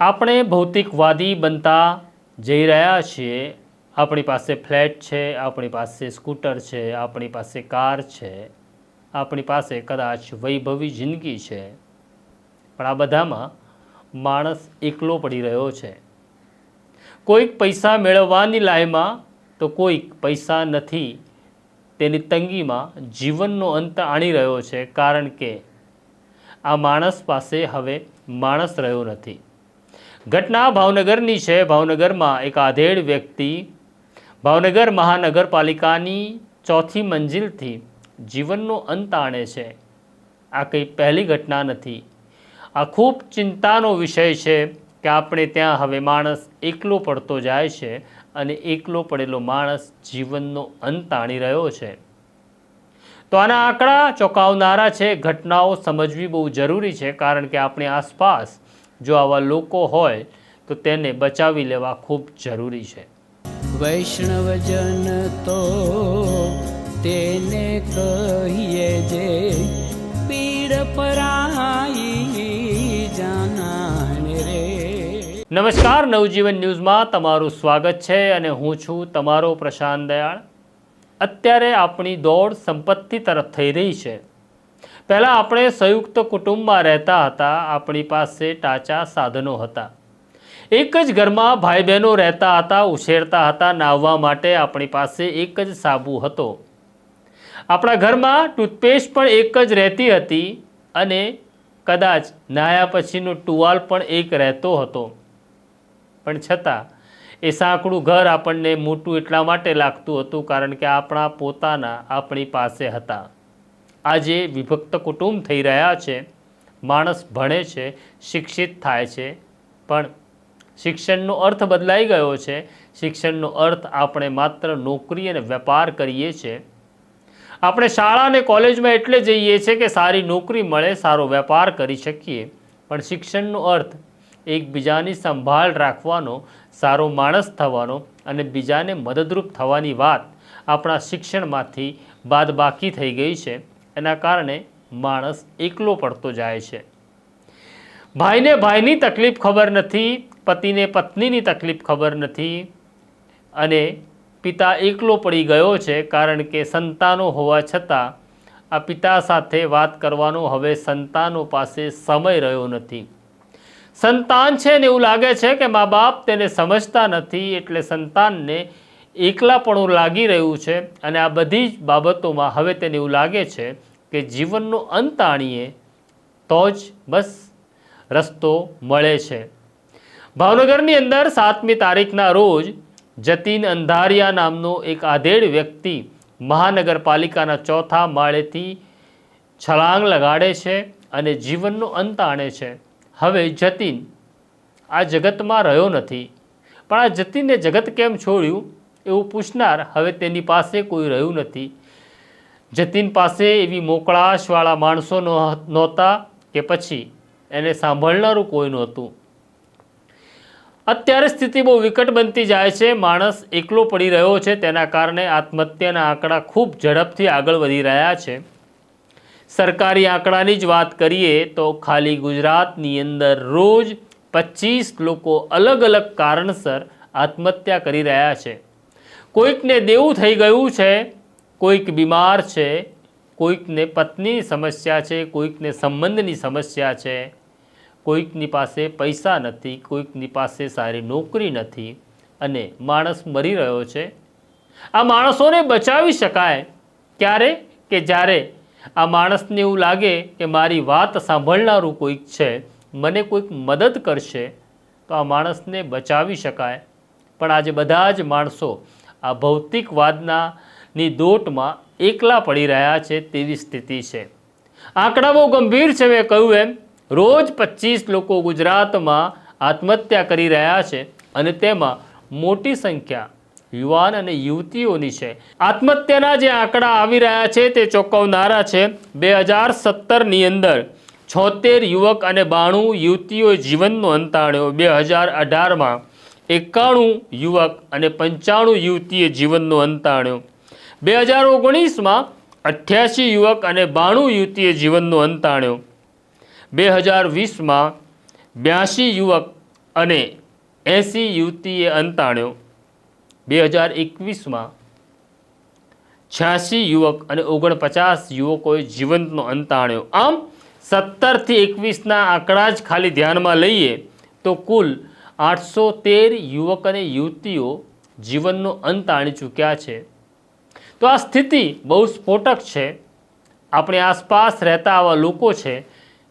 આપણે ભૌતિકવાદી બનતા જઈ રહ્યા છીએ. આપણી પાસે ફ્લેટ છે, આપણી પાસે સ્કૂટર છે, આપણી પાસે કાર છે, આપણી પાસે કદાચ વૈભવી જિંદગી છે. પણ આ બધામાં માણસ એકલો પડી રહ્યો છે. કોઈક પૈસા મેળવવાની લાઈમાં તો કોઈક પૈસા નથી. તેની તંગીમાં જીવનનો અંત આણી રહ્યો છે. કારણ કે આ માણસ પાસે હવે માણસ રહ્યો નથી. ઘટના ભાવનગરની છે. ભાવનગરમાં એક આધેડ વ્યક્તિ ભાવનગર મહાનગરપાલિકાની ચોથી મંજિલથી જીવનનો અંત આણે છે. આ કંઈ પહેલી ઘટના નથી. આ ખૂબ ચિંતાનો વિષય છે કે આપણે ત્યાં હવે માણસ એકલો પડતો જાય છે અને એકલો પડેલો માણસ જીવનનો અંત આણી રહ્યો છે. તો આના આંકડા ચોંકાવનારા છે. ઘટનાઓ સમજવી બહુ જરૂરી છે કારણ કે આપણી આસપાસ જો આવા લોકો હોય તો તેને બચાવી લેવા ખૂબ જરૂરી છે. વૈષ્ણવજન તો તેને કહીએ જે પીડ પરાઈ જાનાને રે. નમસ્કાર નવજીવન ન્યૂઝમાં તમારું સ્વાગત છે અને હું છું તમારો પ્રશાંત દયાળ. અત્યારે આપણી દોડ સંપત્તિ તરફ થઈ રહી છે. પહેલાં આપણે સંયુક્ત કુટુંબમાં રહેતા હતા, આપણી પાસે ટાચા સાધનો હતા. એક જ ઘરમાં ભાઈ બહેનો રહેતા હતા, ઉછેરતા હતા, નાહવા માટે આપણી પાસે એક જ સાબુ હતો. આપણા ઘરમાં ટૂથપેસ્ટ પણ એક જ રહેતી હતી અને કદાચ નાહ્યા પછીનો ટુવાલ પણ એક રહેતો હતો. પણ છતાં, એ સાંકડું ઘર આપણને મોટું એટલા માટે લાગતું હતું કારણ કે આપણા પોતાના આપણી પાસે હતા. આજે વિભક્ત કુટુંબ થઈ રહ્યા છે, માણસ ભણે છે, શિક્ષિત થાય છે. પણ શિક્ષણનો અર્થ બદલાઈ ગયો છે. શિક્ષણનો અર્થ આપણે માત્ર નોકરી અને વેપાર કરીએ છીએ. આપણે શાળા અને કોલેજમાં એટલે જઈએ છીએ કે સારી નોકરી મળે, સારો વેપાર કરી શકીએ. પણ શિક્ષણનો અર્થ એકબીજાની સંભાળ રાખવાનો, સારો માણસ થવાનો અને બીજાને મદદરૂપ થવાની વાત આપણા શિક્ષણમાંથી બાદબાકી થઈ ગઈ છે. એના કારણે માણસ એકલો પડતો જાય છે. ભાઈને ભાઈની તકલીફ ખબર નથી, પતિને પત્નીની તકલીફ ખબર નથી અને પિતા એકલો પડી ગયો છે કારણ કે સંતાનો હોવા છતાં આ પિતા સાથે વાત કરવાનો હવે સંતાનો પાસે સમય રહ્યો નથી. સંતાન છે ને એવું લાગે છે કે મા બાપ તેને સમજતા નથી એટલે સંતાનને એકલાપણું લાગી રહ્યું છે અને આ બધી જ બાબતોમાં હવે તેને એવું લાગે છે કે જીવનનો અંત આણીએ તો જ બસ રસ્તો મળે છે. ભાવનગરની અંદર સાતમી તારીખના રોજ જતીન અંધારિયા નામનો એક આધેડ વ્યક્તિ મહાનગરપાલિકાના ચોથા માળેથી છલાંગ લગાડે છે અને જીવનનો અંત આણે છે. હવે જતીન આ જગતમાં રહ્યો નથી. પણ આ જતીનને જગત કેમ છોડ્યું? એવું પૂછનાર હવે તેની પાસે કોઈ રહ્યું નથી. જતીન પાસે એવી મોકળાશવાળા માણસો નહોત- કે પછી એને સાંભળનારું કોઈ નહોતું. અત્યારે સ્થિતિ બહુ વિકટ બનતી જાય છે. માણસ એકલો પડી રહ્યો છે. તેના કારણે આત્મહત્યાના આંકડા ખૂબ ઝડપથી આગળ વધી રહ્યા છે. સરકારી આંકડાની જ વાત કરીએ તો ખાલી ગુજરાતની અંદર રોજ પચીસ લોકો અલગ અલગ કારણસર આત્મહત્યા કરી રહ્યા છે. કોઈકને દેવું થઈ ગયું છે, કોઈક બીમાર છે, કોઈકને પત્નીની સમસ્યા છે, કોઈકને સંબંધની સમસ્યા છે, કોઈકની પાસે પૈસા નથી, કોઈકની પાસે સારી નોકરી નથી અને માણસ મરી રહ્યો છે. આ માણસોને બચાવી શકાય. ક્યારે? કે જ્યારે આ માણસને એવું લાગે કે મારી વાત સાંભળનારું કોઈક છે, મને કોઈક મદદ કરશે, તો આ માણસને બચાવી શકાય. પણ આજે બધા જ માણસો આ ભૌતિકવાદના ની દોટમાં એકલા પડી રહ્યા છે તેવી સ્થિતિ છે. આંકડા બહુ ગંભીર છે મેં કહ્યું એમ. રોજ પચીસ લોકો ગુજરાતમાં આત્મહત્યા કરી રહ્યા છે અને તેમાં મોટી સંખ્યા યુવાન અને યુવતીઓની છે. આત્મહત્યાના જે આંકડા આવી રહ્યા છે તે ચોંકાવનારા છે. બે હજાર સત્તરની અંદર છોતેર યુવક અને બાણું યુવતીઓએ જીવનનો અંત આણ્યો. બે હજાર અઢારમાં એકાણું યુવક અને પંચાણું યુવતીએ જીવનનો અંત આણ્યો. બે હજાર ઓગણીસમાં અઠ્યાસી યુવક અને બાણું યુવતીએ જીવનનો અંત આણ્યો. બે હજાર વીસમાં બ્યાસી યુવક અને એંસી યુવતીએ અંત આણ્યો. બે હજાર એકવીસમાં છ્યાસી યુવક અને ઓગણપચાસ યુવકોએ જીવંતનો અંત આણ્યો. આમ, સત્તરથી એકવીસના આંકડા જ ખાલી ધ્યાનમાં લઈએ તો કુલ આઠસો તેર યુવક અને યુવતીઓ જીવનનો અંત આણી ચૂક્યા છે. તો આ સ્થિતિ બહુ સ્ફોટક છે. આપણી આસપાસ રહેતા આવા લોકો છે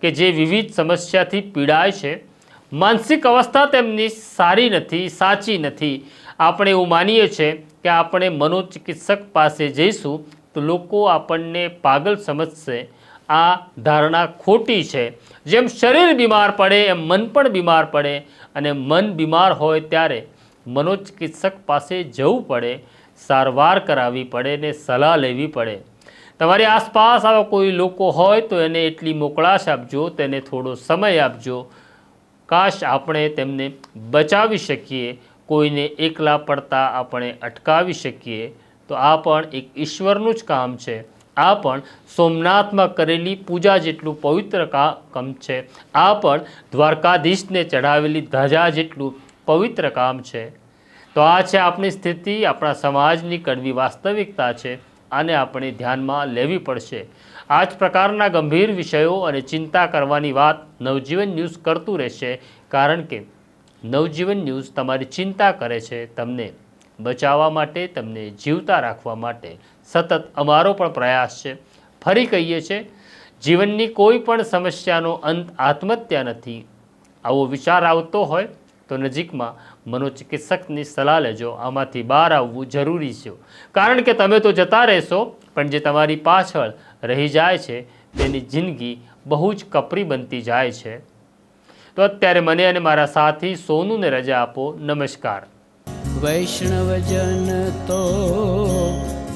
કે જે વિવિધ સમસ્યાથી પીડાય છે. માનસિક અવસ્થા તેમની સારી નથી, સાચી નથી. આપણે એવું માનીએ છીએ કે આપણે મનોચિકિત્સક પાસે જઈશું તો લોકો આપણને પાગલ સમજશે. આ ધારણા ખોટી છે. જેમ શરીર બીમાર પડે, એમ મન પણ બીમાર પડે અને મન બીમાર હોય ત્યારે મનોચિકિત્સક પાસે જવું પડે, સારવાર કરાવવી પડે ને સલાહ લેવી પડે. તમારી આસપાસ આવા કોઈ લોકો હોય તો એને એટલી મોકળાશ આપજો, તેને થોડો સમય આપજો. કાશ આપણે તેમને બચાવી શકીએ, કોઈને એકલા પડતા આપણે અટકાવી શકીએ, તો આ પણ એક ઈશ્વરનું જ કામ છે. આ પણ સોમનાથમાં કરેલી પૂજા જેટલું પવિત્ર કામ છે. આ પણ દ્વારકાધીશને ચઢાવેલી ધજા જેટલું પવિત્ર કામ છે. તો આ છે આપણી સ્થિતિ, આપણા સમાજની કડવી વાસ્તવિકતા છે, આને આપણે ધ્યાનમાં લેવી પડશે. આ જ પ્રકારના ગંભીર વિષયો અને ચિંતા કરવાની વાત નવજીવન ન્યૂઝ કરતું રહેશે, કારણ કે નવજીવન ન્યૂઝ તમારી ચિંતા કરે છે તમને બચાવવા માટે, તમને જીવતા રાખવા માટે. સતત અમારો પણ પ્રયાસ છે. ફરી કહીએ છીએ જીવનની કોઈ પણ સમસ્યાનો અંત આત્મહત્યા નથી. આવો વિચાર આવતો હોય તો નજીકમાં મનોચિકિત્સકની સલાહ લેજો. આમાંથી બહાર આવવું જરૂરી છે. કારણ કે તમે તો જતા રહેશો, પણ જે તમારી પાછળ રહી જાય છે, તેની જિંદગી બહુ જ કપરી બનતી જાય છે. તો અત્યારે મને અને મારા સાથી સોનુને રજા આપો. નમસ્કાર. વૈષ્ણવજન તો